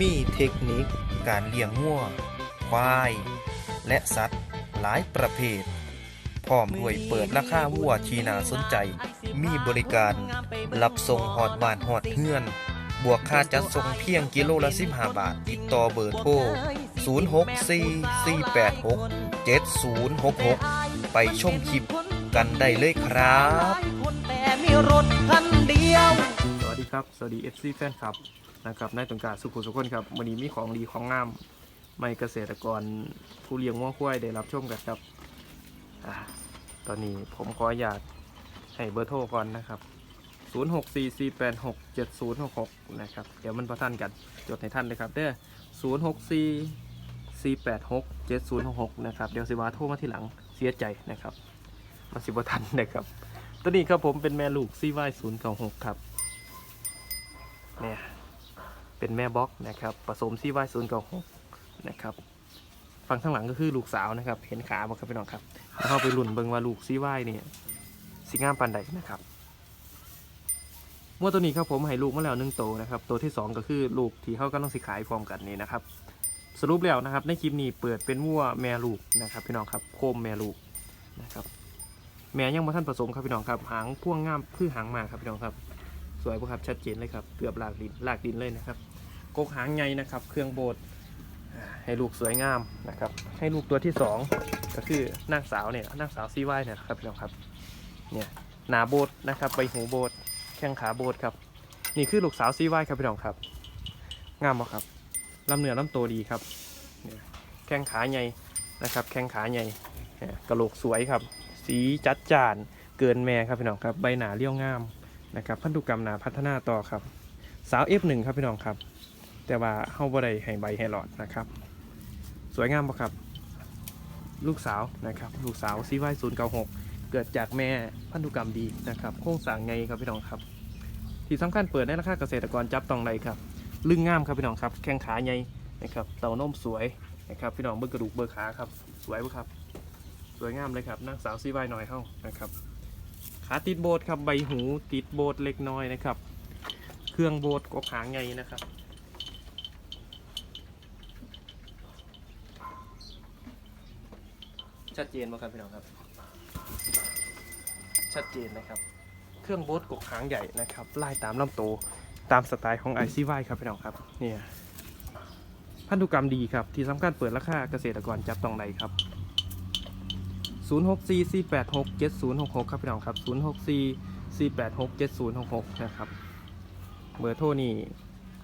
มีเทคนิคการเลี้ยงงัวควาย และสัตว์หลายประเภท พร้อมด้วยเปิดราคาวัวที่น่าสนใจ มีบริการรับส่งหอดบ้านหอดเฮือน บวกค่าจัดส่งเพียงกิโลละ 15 บาท ติดต่อเบอร์โทร 0644867066 ไปชมคลิปกันได้เลยครับแต่มีรถคันเดียวสวัสดีครับ สวัสดี FC แฟนคลับ นะครับนายตงกาสุขุสุขคนครับวันนี้มีของดีของงามไม่เกษตรกรผู้เลี้ยงวัวควายได้รับชมกันครับอตอนนี้ผมขออนุญาตให้เบอร์โทรก่อนนะครับ 0644867066 นะครับ เดี๋ยวมันประทันกัน จดให้ท่านเลยครับเด้อ0644867066 นะครับ เดี๋ยวสิว่าโทรมาทีหลังเสียใจนะครับมาสิบทันนะครับตัวนี้ครับผมเป็นแม่ลูกซีไวศูนย์เก้าหกครับเนี่ย เป็นแม่บล็อกนะครับผสมซีไวศูนย์เก้าหกนะครับฝั่งข้างหลังก็คือลูกสาวนะครับ เห็นขาบ่ครับพี่น้องครับเข้าไปลุ่นเบิ่งว่าลูกซีไวเนี่ยสีงามปันใดนะครับมั่วตัวนี้ครับผมให้ลูกมาแล้วหนึ่งโตวนะครับ ตัวที่สองก็คือลูกที่เขากำลังสิขายพร้อมกันนี่นะครับ สรุปแล้วนะครับ ในคลิปนี้เปิดเป็นมั่วแม่ลูกนะครับ พี่น้องครับโคมแม่ลูกนะครับ แม่ยังมาท่านผสมครับพี่น้องครับ หางพ่วงงามคือหางมาครับพี่น้องครับ สวยปะครับชัดเจนเลยครับเกือบหลากดินหลากดินเลยนะครับ กกหางใหญ่นะครับ เครื่องโบดให้ลูกสวยงามนะครับ ให้ลูกตัวที่สองก็คือนางสาวเนี่ยนางสาวซีไวเนี่ยครับพี่น้องครับเนี่ยหนาโบดนะครับใบหูโบดแข้งขาโบดครับ นี่คือลูกสาวซีไวครับพี่น้องครับ งามปะครับลำเนื้อลำโตวดีครับเนี่ยแข้งขาใหญ่นะครับ แข้งขาใหญ่เนี่ยกระโหลกสวยครับ สีจัดจ้านเกินแม่ครับพี่น้องครับใบหนาเรียวงามนะครับ พันธุกรรมหนาพัฒนาต่อครับ สาว F1 ครับพี่น้องครับ แต่ว่าเฮาบ่ได้ให้ใบให้หลอดนะครับ สวยงามปะครับ ลูกสาวนะครับ ลูกสาวซีไวศูนย์เก้าหกเกิดจากแม่พันธุกรรมดีนะครับ โครงสร้างไงครับพี่น้องครับ ที่สำคัญเปิดในราคาเกษตรกรจับต้องใดครับ ลึงงามครับพี่น้องครับ แข้งขาใหญ่นะครับเต่านมสวยนะครับ พี่น้องเบิกกระดูกเบิกขาครับ สวยปะครับ สวยงามเลยครับนางสาวซีไวหน่อยเฮ้านะครับขาติดโบสครับใบหูติดโบสเล็กน้อยนะครับ เครื่องโบสกกหางไงนะครับ ชัดเจนไหมครับพี่น้องครับ ชัดเจนนะครับ เครื่องโบสกกหางใหญ่นะครับไล่ตามลำโตวตามสไตล์ของไอซีไวครับพี่น้องครับเนี่ยพันธุกรรมดีครับ ที่สำคัญเปิดราคาเกษตรกรจับต้องใดครับ 0644867066 ครับพี่น้องครับ 0644867066 นะครับ เบอร์โทรนี่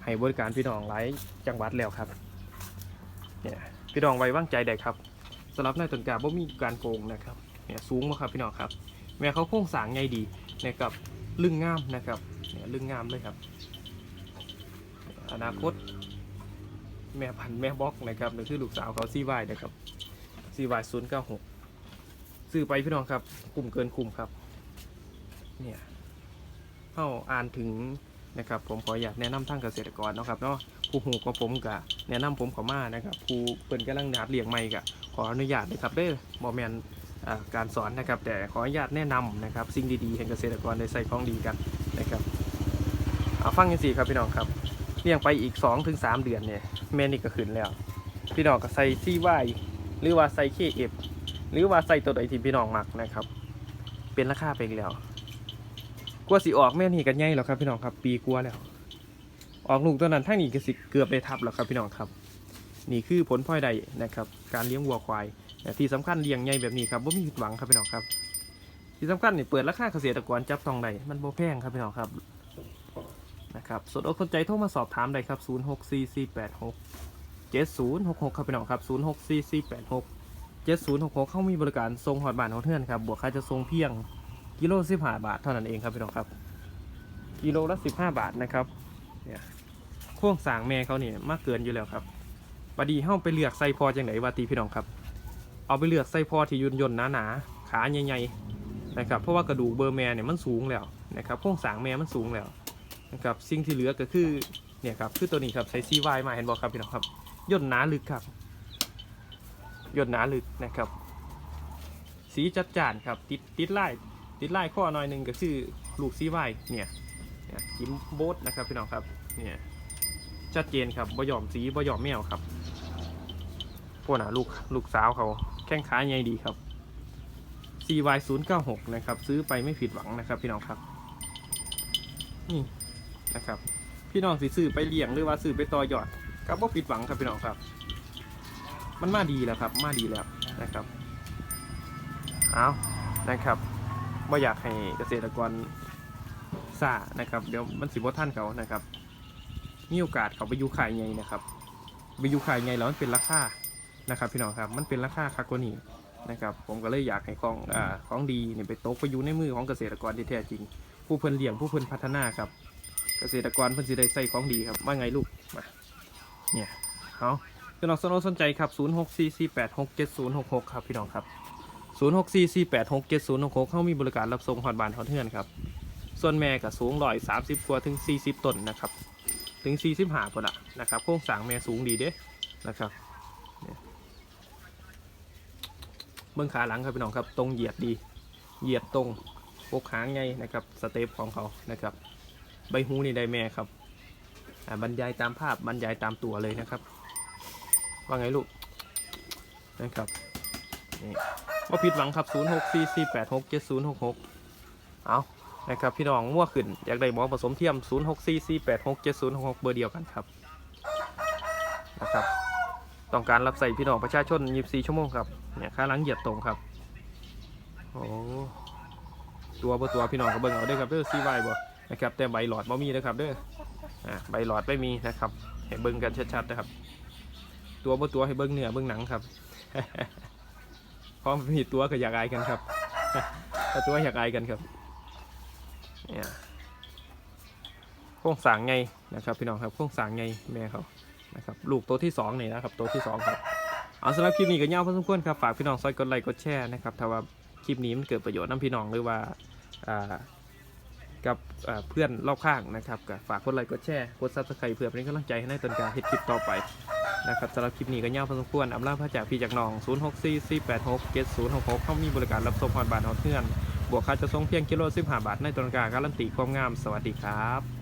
ให้บริการพี่น้องหลายจังหวัดแล้วครับเนี่ยพี่น้องไว้วางใจได้ครับำหรับนายต้นกาบ่มีการโกงนะครับเนี่ยสูงมากครับพี่น้องครับแม่เขาโค้งสางไงดีนะครับลึงงามนะครับเนี่ยลึงงามเลยครับ อนาคต แม่พันธุ์แม่บล็อกนะครับนี่คือลูกสาวเขาซีวายนะครับซีวายศูนย์เก้าหกซื้อไปพี่น้องครับคุ้มเกินคุ้มครับเนี่ยเข้าอ่านถึงนะครับผมขออยากแนะนำทางเกษตรกรนะครับเนาะผู้หูของผมกะแนะนำผมขอมานะครับผู้เปิ่นกำลังหัดเลี้ยงไม่กะ ออนุญาตนะครับเด้อบอแมนการสอนนะครับ แต่ขออนุญาตแนะนำนะครับ สิ่งดีๆให้เกษตรกรได้ใส่ของดีกันนะครับเอาฟังกันสิครับพี่น้องครับเลี้ยงไปอีก 2-3ถึงเดือนเนี่ยแม่นี่ก็ขึ้นแล้ว พี่น้องก็ใส่ซีไวหรือว่าใส่เคเอฟหรือว่าใส่ตัวใดที่พี่น้องมักนะครับ เป็นราคาไปอีกแล้วกลัวสิออกแม่นี่กันใหญ่แล้วครับพี่น้องครับ ปีกลัวแล้ว ออกลูกตัวนั้นทั้งนี้ก็สิเกือบได้ทับแล้วครับพี่น้องครับ นี่คือผลพลอยได้นะครับ การเลี้ยงวัวควาย ที่สำคัญเลี้ยงใหญ่แบบนี้ครับว่ามีผิดหวังครับพี่น้องครับ ที่สำคัญนี่เปิดราคาเกษตรกรจับต้องได้มันโบแพงครับพี่น้องครับนะครับสนอกสนใจโทรมาสอบถามได้ครับ 0 6 4 4 8 6 7 0 6 6 ครับพี่น้องครับ 0 6 4 4 8 6 7066 เข้ามีบริการส่งหอดบานของเทือนครับ บวกค่าจะส่งเพียงกิโล15บห้าบาทเท่านั้นเองครับพี่น้องครับ กิโลละ15บห้าบาทนะครับเนี่ยโครงสางแม่เขาเนี่ยมากเกินอยู่แล้วครับ บัดดีเฮาไปเลือกใส่พอจังไหนว่าตีพี่น้องครับ เอาไปเลือกใส่พอที่ยุ่นยนต์หนาขาใหญ่ๆนะครับเพราะว่ากระดูกเบอร์แม่เนี่ยมันสูงแล้วนะครับโครงสร้างแม่มันสูงแล้วนะครับสิ่งที่เหลือก็คือเนี่ยครับคือตัวนี้ครับใช้ซีวายมาเห็นบอกครับพี่น้องครับย่นหนาลึกครับย่นหนาลึกนะครับ สีจัดจ้านครับติดติดลายติดลายข้อหน่อยหนึ่งก็คือลูกซีวายเนี่ยเนี่ยกิมโบสนะครับพี่น้องครับเนี่ยชัดเจนครับบ่ยอมสีบ่ยอมแมวครับ พวกน่ะลูกลูกสาวเขาแข้งขาใหญ่ดีครับ CY 0 9 6 นะครับ ซื้อไปไม่ผิดหวังนะครับ พี่น้องครับ นี่นะครับ พี่น้องสิซื้อไปเลี้ยงหรือว่าซื้อไปต่อยอดก็บ่ผิดหวังครับพี่น้องครับ มันมาดีแล้วครับ มาดีแล้วนะครับเอานะครับไม่อยากให้เกษตรกรซ่านะครับเดี๋ยวมันสิบ่ท่านเขานะครับมีโอกาสเขาไปอยูขายไงนะครับไปอยูขายไงแล้วมันเป็นราคา นะครับพี่น้องครับมันเป็นราคาคากว่านี้นะครับผมก็เลยอยากให้ของอ่าของดีเนี่ยไปตกไปอยู่ในมือของเกษตรกรที่แท้จริง ผู้เพิ่นเลี้ยงผู้เพิ่นพัฒนาครับ เกษตรกรเพิ่นสิได้ใส่ของดีครับว่าไงลูกมาเนี่ยเอาพี่น้องสนสนใจครับ0644867066ครับพี่น้องครับ0644867066เขามีบริการรับส่งฮอดบานฮอดเทือนครับส่วนแม่ก็สูงร้อยสามสิบกว่าถึง40ต้นนะครับ ถึง45พุ่นละนะครับ โครงสร้างแม่สูงดีเด้นะครับเนี่ยเบื้องขาหลังครับพี่น้องครับตรงเหยียดดีเหยียดตรงปกหางไงนะครับสเตปของเขานะครับ ใบหูนี่ได้แม่ครับอ่าบรรยายตามภาพบรรยายตามตัวเลยนะครับ ว่าไงลูกนะครับนี่ว่าผิดหวังครับ 0 6 4 4 8 6 7 0 6 6 เอานะครับพี่น้องมั่วขึ้น อยากได้หมอผสมเทียม 0 6 4 4 8 6 7 0 6 6 เบอร์เดียวกันครับนะครับ ต้องการรับใส่พี่น้องประชาชน 24 ชั่วโมงครับเนี่ยค่าล้างเหยียดตรงครับโอ้ตัวบ่ตัวพี่น้องก็เบิ่งเอาเด้ครับเด้อซีไวบ่นะครับแต่ใบหลอดบ่มีนะครับเด้ออ่าใบหลอดไม่มีนะครับให้เบิ่งกันชัดๆนะครับ ตัวบ่ตัวให้เบิ้งเนื้อเบิ้งหนังครับพราะมีตัวก็อยากอายกันครับตัวอยากอายกันครับเนี่ยโครงสางไงนะครับ พี่น้องครับโครงสางไงแม่เขา นะครับลูกตัวที่สองนี่นะครับตัวที่สองครับเอาสำหรับคลิปนี้ก็ยาวพอสมควรครับฝากพี่น้องซอยกดไลค์กดแชร์นะครับถ้าว่าคลิปนี้มันเกิดประโยชน์น้ำพี่น้องหรือว่ากับเพื่อนรอบข้างนะครับก็ฝากกดไลค์กดแชร์กดซับสไครต์เพื่อเป็นกำลังใจให้ในต้นการเฮ็ดคลิปต่อไปนะครับสำหรับคลิปนี้ก็ยาวพอสมควรอำลาพระจากพี่จากน้อง 0 6 4 4 8 6 7 0 6 6เขามีบริการรับส่งผ่านบาทฮอเทือนบวกค่าจะส่งเพียงกิโล15บาทในต้นการการันตีความงามสวัสดีครับ